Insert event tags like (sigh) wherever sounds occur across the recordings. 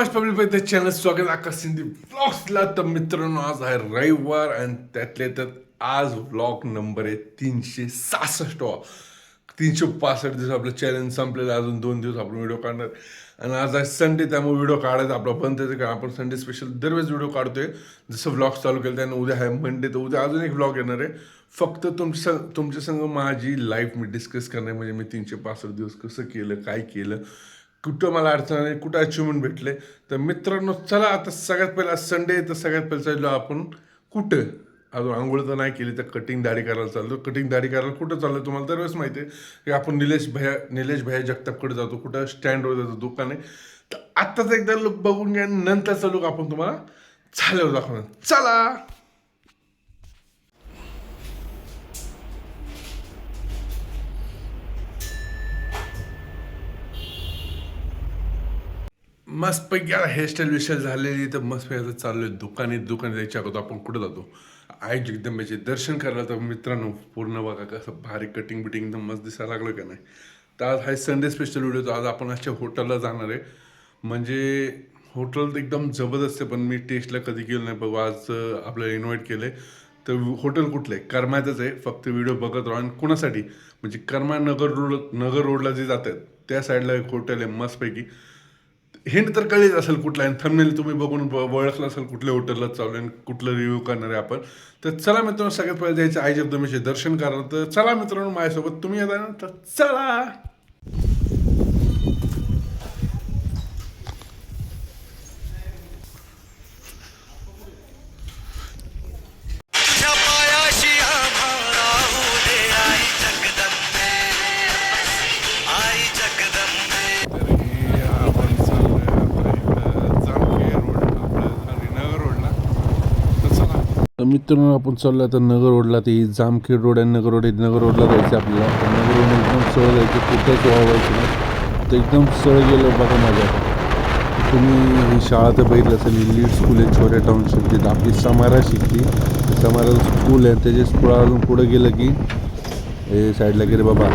Much public by the channel स्वागत आकाश सिंधी ब्लॉग्सला तर मित्रांनो आज आहे रविवार आणि त्यातले तर आज व्लॉग नंबर आहे तीनशे सहासष्ट तीनशे पासष्ट दिवस आपलं चॅलेंज संपलेलं अजून दोन दिवस आपण व्हिडिओ काढणार आणि आज आहे संडे त्यामुळे व्हिडिओ काढायचा आपला बंद आहे कारण आपण संडे स्पेशल दरवेळेस व्हिडिओ काढतोय जसं व्लॉग चालू केलं त्यानं उद्या आहे मंडे तर उद्या अजून एक व्लॉग येणार आहे फक्त तुमच्या तुमच्या संग माझी लाईफ मी डिस्कस करणार म्हणजे मी तीनशे पासष्ट दिवस कसं केलं काय केलं कुठं मला अडचण आली कुठं अचिव्हमेंट भेटले? तर मित्रांनो चला आता सगळ्यात पहिला संडे तर सगळ्यात पहिलं चाललो आपण कुठं? अजून आंघोळ तर नाही केली तर कटिंग दाढी करायला चाललो. कटिंग दाढी करायला कुठं चाललो तुम्हाला दरवेळेस माहिती आहे. की आपण निलेश भैया निलेश भैया जगतापकडे जातो कुठं? स्टँडवर जातो दुकान. आहे तर आत्ताच एकदा लुक बघून घ्या नंतरचा लुक आपण तुम्हाला झाल्यावर दाखवणार. चला! मस्तपैकी आता हेअरस्टाईल विषय झालेली तर मस्तपैकी आता आहे दुकाने दुकाने जायच्या अगोदर आपण कुठं जातो? आई जगदंबेचे म्हणजे दर्शन करायला तर मित्रांनो पूर्ण बघा कसं भारी कटिंग बिटिंग एकदम मस्त दिसायला लागलं का नाही? तर आज हा संडे स्पेशल व्हिडिओ तर आज आपण अशा हॉटेलला जाणार आहे. म्हणजे हॉटेल तर एकदम जबरदस्त आहे पण मी टेस्टला कधी गेलो नाही. बघू आज आपल्याला इन्व्हाइट आहे तर हॉटेल कुठलं आहे? करमायचंच आहे. फक्त व्हिडिओ बघत राहा. आणि कुणासाठी? म्हणजे कर्मा नगर रोड नगर रोडला जे जातात त्या साईडला एक हॉटेल आहे मस्तपैकी हिंट तर कळलीच असेल कुठला आहे. थंबनेल तुम्ही बघून ओळखलं असेल कुठल्या हॉटेलला चालू आणि कुठलं रिव्ह्यू करणार आहे आपण. तर चला मित्रांनो सगळ्यात पहिले जायचं आई जगदंबेचे दर्शन करा तर चला मित्रांनो माझ्यासोबत तुम्ही येता ना? तर चला! मित्रांनो आपण चाललो आता नगर रोडला. ते जामखेड रोड आणि नगर रोड आहे नगर रोडला जायचं आपल्याला. तर नगर रोड एकदम सरळ जायचं कुठंच व्हायचं नाही. तर एकदम सरळ गेलं बघा माझ्या तुम्ही ही शाळा तर बघितलं असेल ही लीड स्कूल आहे छोट्या टाउनशिप तर आपली समारा शिकली समारा स्कूल आहे त्याच्या पुढं अजून पुढं गेलं की हे साईडला गेले बाबा.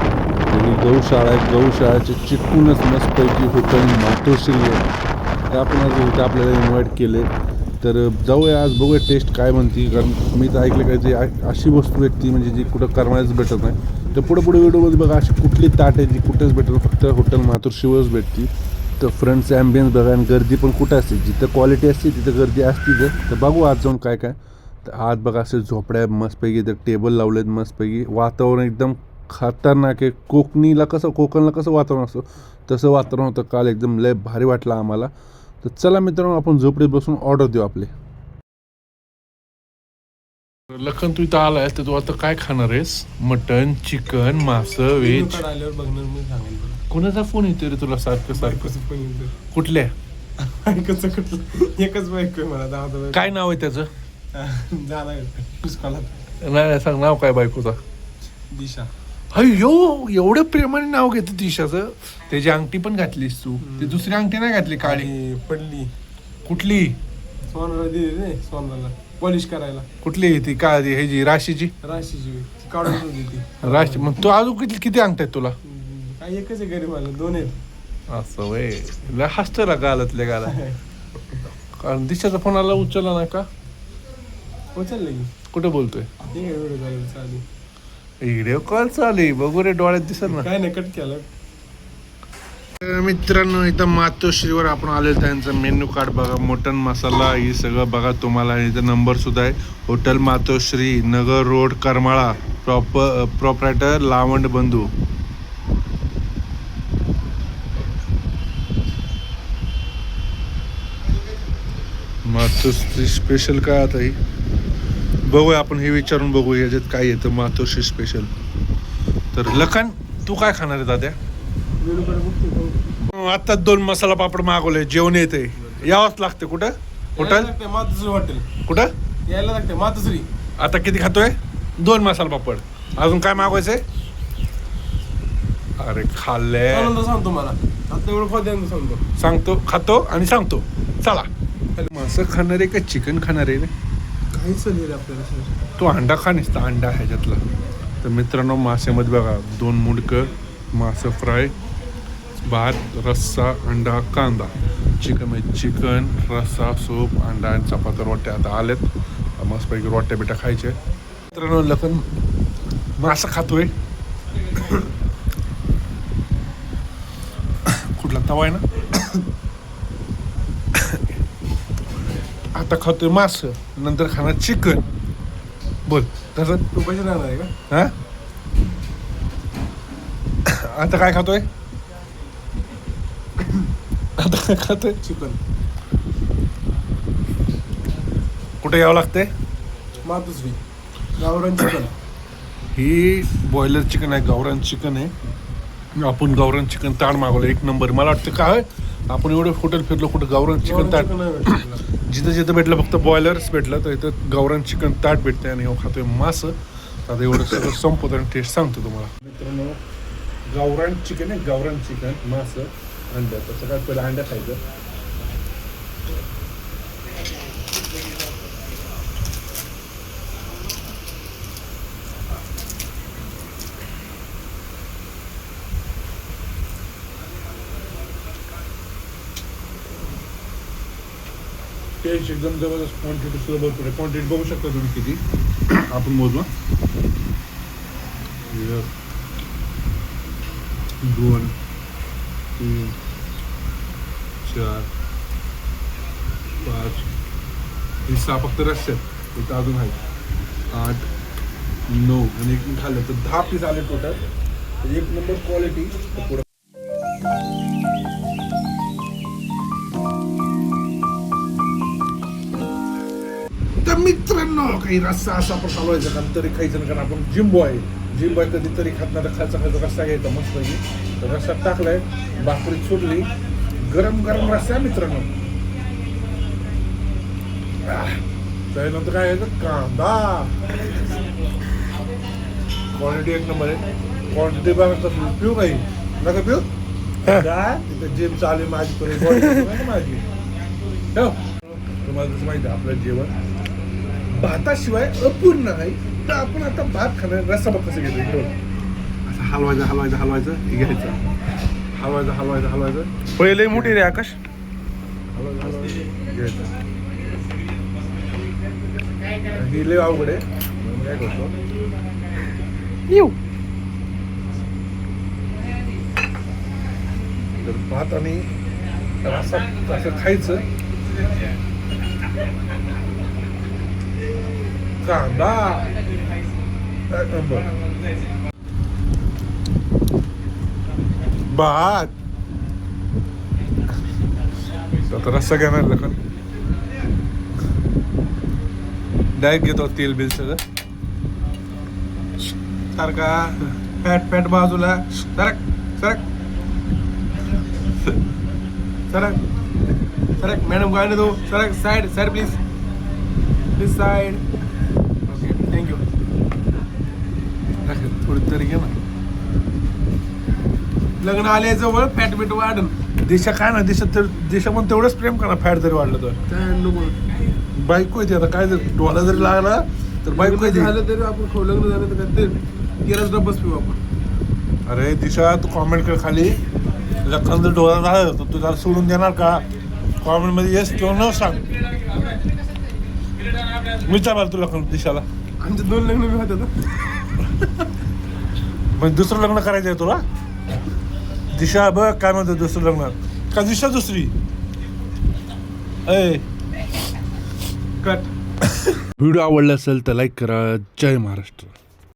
ही गौशाळा आहे. गौशाळाच्या चिकूनच मस्तपैकी होटल मातोश्री आहे. तर आपण आज आपल्याला इन्व्हाइट केले तर जाऊया आज बघूया टेस्ट काय म्हणते. कारण मी तर ऐकलं काय जे अशी वस्तू भेटती म्हणजे जी कुठं करमायच भेटत नाही. तर पुढे पुढे व्हिडिओमध्ये बघा अशी कुठली ताट आहे जी कुठेच भेटत फक्त हॉटेल मातोश्रीवरच भेटती. तर फ्रंटचं ॲम्बियन्स बघा आणि गर्दी पण कुठं असते? जिथं क्वालिटी असते तिथं गर्दी असतीच तर बघू आज जाऊन काय काय. तर आज बघा असे झोपड्या मस्तपैकी. तर टेबल लावलेत मस्तपैकी. वातावरण एकदम खतरनाक आहे. कोकणीला कसं कोकणला कसं वातावरण असतं? तसं वातावरण होतं. काल एकदम लय भारी वाटलं आम्हाला. तर चला मित्रांनो आपण झोपडीत बसून ऑर्डर देऊ आपले. लखन तू इथं आलाय तर तू आता काय खाणार आहेस? मटन चिकन मास व्हेज आल्यावर बघणार मी सांगेन तुला. कोणाचा फोन येतोय रे तुला सारखं सारखं? कसं पण येतं. कुठल्या कुठलं? एकच बाईक आहे मला दहा दहा काय नाव आहे त्याचं? (laughs) पुष्काला नाही नाही, सांग नाव काय बायकोचा? दिशा. अय्यो एवढं प्रेमाने नाव घेतं दिशाचं त्याची अंगठी पण घातलीस तू. ती दुसरी अंगठी नाही घातली काळी. आणि पडली. कुठली? सोनरा दिली रे सोनराला. पॉलिश करायला. कुठली ती ती ह्याची राशीची? राशीची ती काढून ती राशी मग तू अजून किती किती अंगठ आहेत तुला? हम्म, काय एकच आहे घरी मला दोन आहेत. असं वय. लय हसतं ना गालातल्या गाला. कारण दिशाचा फोन आला उचलला ना का? उचललं की. कुठं बोलतोय? व्हिडिओ चालेल चालेल. व्हिडिओ कॉल चालू आहे. बघू रे डोळ्यात दिसत ना काय नाही कट केलं. मित्रांनो इथं मातोश्रीवर आपण आलो त्यांचं मेन्यू कार्ड बघा मटन मसाला हे सगळं बघा तुम्हाला. आणि इथं नंबर सुद्धा आहे. Hotel Matoshri Nagar road Karmala. Proper proprietor Lawand बंधू. मातोश्री स्पेशल काय आता ही? बघूया आपण हे विचारून बघू याच्यात काय येतं मातोश्री स्पेशल तर लखन तू काय खाणार आहे दाद्या व्हिडिओ बघतो आता दोन मसाला पापड मागवले जेवण येते यावंच लागते कुठं? हॉटेल मातुश्री हॉटेल कुठं? यायला लागते मातुश्री. आता किती खातोय? दोन मसाला पापड. अजून काय मागवायचंय? अरे खाल्ले सांगतो मला. आता एवढं खोद्यांदा सांगतो. सांगतो खातो आणि सांगतो. चला. मासं खाणार आहे का चिकन खाणार आहे रे? काहीच नाही आपल्याला तो अंडा खा नसता अंडा ह्याच्यातला तर मित्रांनो मासेमध्ये बघा दोन मुडकं मासं फ्राय भात रस्सा अंडा कांदा. चिकन म्हणजे चिकन रस्सा सूप अंडा आणि चपात्या रोट्या आता आलेत मस्तपैकी रोट्या बिट्या खायचे मित्रांनो लखन मासा खातोय. (coughs) कुठला तवा आहे ना? आता खातोय मास नंतर खाणार चिकन. बोल. तसं तू पैसे राहणार आहे का? हा? आता काय खातोय? आता काय खातोय? चिकन. कुठे यावं लागतंय? मातुश्री. गावरान चिकन. ही बॉयलर चिकन आहे गावरान चिकन आहे. आपण गावरान चिकन ताड मागवलं एक नंबर मला वाटतं काय आपण एवढं हॉटेल फिरलो कुठं गावरान चिकन ताट? भेटलं जिथं जिथं भेटलं फक्त बॉयलर्स भेटलं तर इथं गावरान चिकन ताट भेटते आणि हो खातोय मास. आता एवढं सगळं संपवतो आणि टेस्ट सांगतो तुम्हाला. मित्रांनो गावरान चिकन आहे गावरान चिकन मास अंड्या तर सगळ्यात पहिलं अंड्या खायचं. टेस्ट एकदम जबरदस्त क्वांटिटी सुद्धा भरपूर आहे. क्वांटिटी बघू शकता तुम्ही किती. आपण मोजू दोन तीन चार पाच. हे सहा फक्त रस्त्यात इथं अजून आहेत. आठ नऊ. आणि एक मी खाल्लं तर दहा पीस आले टोटल एक नंबर क्वालिटी पुढं तर मित्रांनो काही रस्सा असा आपण चालवायचा कारण तरी खायचं नाही कारण आपण जिम्बो आहे. जिम्बो आहे कधीतरी खात नाही तर खायचा खायचा रस्सा घ्यायचा मस्त पैकी. तर रस्सा टाकलाय भाकरी सोडली. गरम गरम रस्सा मित्रांनो. त्यानंतर काय आहे? तर कांदा. क्वालिटी एक नंबर आहे. क्वांटिटी बघा पिऊ काही? नका पिऊ? काय तिथं जिम चालू आहे माझी पण ना माझी. तुम्हाला माहिती आहे आपलं जेवण. भाताशिवाय अपूर्ण आहे तर आपण आता भात खाणार रस्सा बघ कसं घेतो? इकडं असं हलवायचं हलवायचं हलवायचं हे घ्यायचं. हलवायचं हलवायचं हलवायचं. पहिले मोठी रे आकाश. हलवायचं हलवायचं घ्यायचं. ही लय अवघड आहे. काय करतो? येऊ. तर भात आणि रस्सा असं खायचं. कांदा भात आता रस्सा घेणार लखन डायरेक्ट घेतो तेल बिल सगळं सारखा पॅट पॅट बाजूला सरक सरक सरक सरक मॅडम काय नाही तो सरक side side please please side thank you थोडी तरी घे ना लग्न आले जवळ फॅट बिट वाढन. दिशा काय ना दिशा तर दिशा पण तेवढंच प्रेम करा फॅट जरी वाढलं तर. काय नको बायको येते आता काय जर डोळा जरी लागला तर बायको येते झालं तरी आपण खो लग्न झालं तर काय ते तेराच डब्बाच पिऊ आपण. अरे दिशा तू कॉमेंट कर खाली. तुझ्या कंद डोळा झाला तर तू त्याला सोडून देणार का? कॉमेंटमध्ये येस किंवा न सांग. विचार मला तुला कोण दिशाला. आमचे दोन लग्न बी होते म्हणजे दुसरं लग्न करायचं आहे तुला? दिशा बघ काय म्हणतो दुसरं लग्न. का दिशा दुसरी? ए कट (laughs) व्हिडिओ आवडला असेल तर लाईक करा. जय महाराष्ट्र.